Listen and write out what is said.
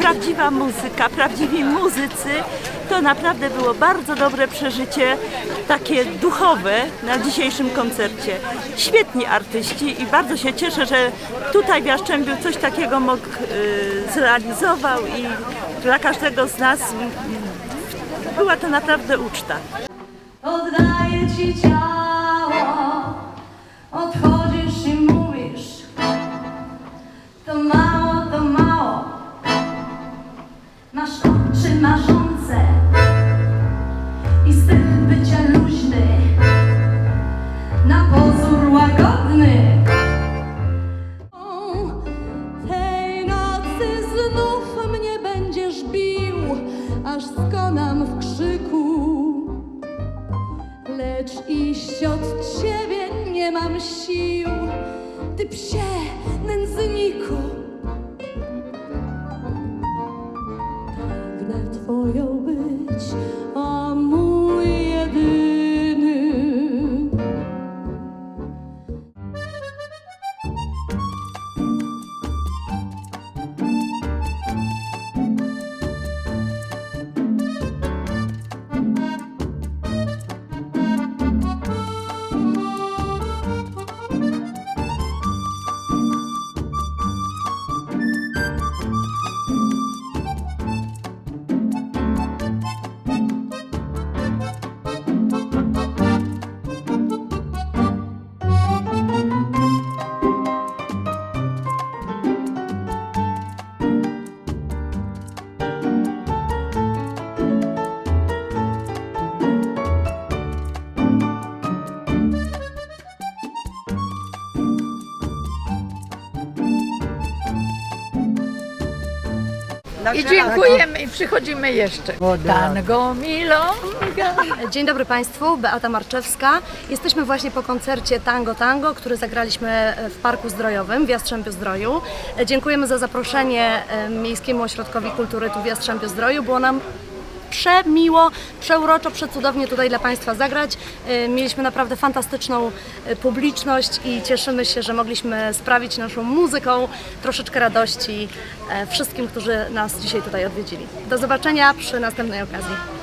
Prawdziwa muzyka, prawdziwi muzycy, to naprawdę było bardzo dobre przeżycie, takie duchowe na dzisiejszym koncercie. Świetni artyści i bardzo się cieszę, że tutaj w Jaszczębiu coś takiego mógł, y, zrealizował i dla każdego z nas mm, była to naprawdę uczta. Oddaję ci ciało, Skonam w krzyku. Lecz iść od ciebie nie mam sił, ty psie nędzniku. Pragnę twoją być, I dziękujemy i przychodzimy jeszcze. Tango milonga. Dzień dobry Państwu, Beata Marczewska. Jesteśmy właśnie po koncercie Tango Tango, który zagraliśmy w Parku Zdrojowym w Jastrzębiu Zdroju. Dziękujemy za zaproszenie e, Miejskiemu Ośrodkowi Kultury tu w Jastrzębiu Zdroju. Było nam przemiło, przeuroczo, przecudownie tutaj dla Państwa zagrać. E, Mieliśmy naprawdę fantastyczną e, publiczność i cieszymy się, że mogliśmy sprawić naszą muzyką troszeczkę radości e, wszystkim, którzy nas dzisiaj tutaj odwiedzili. Do zobaczenia przy następnej okazji.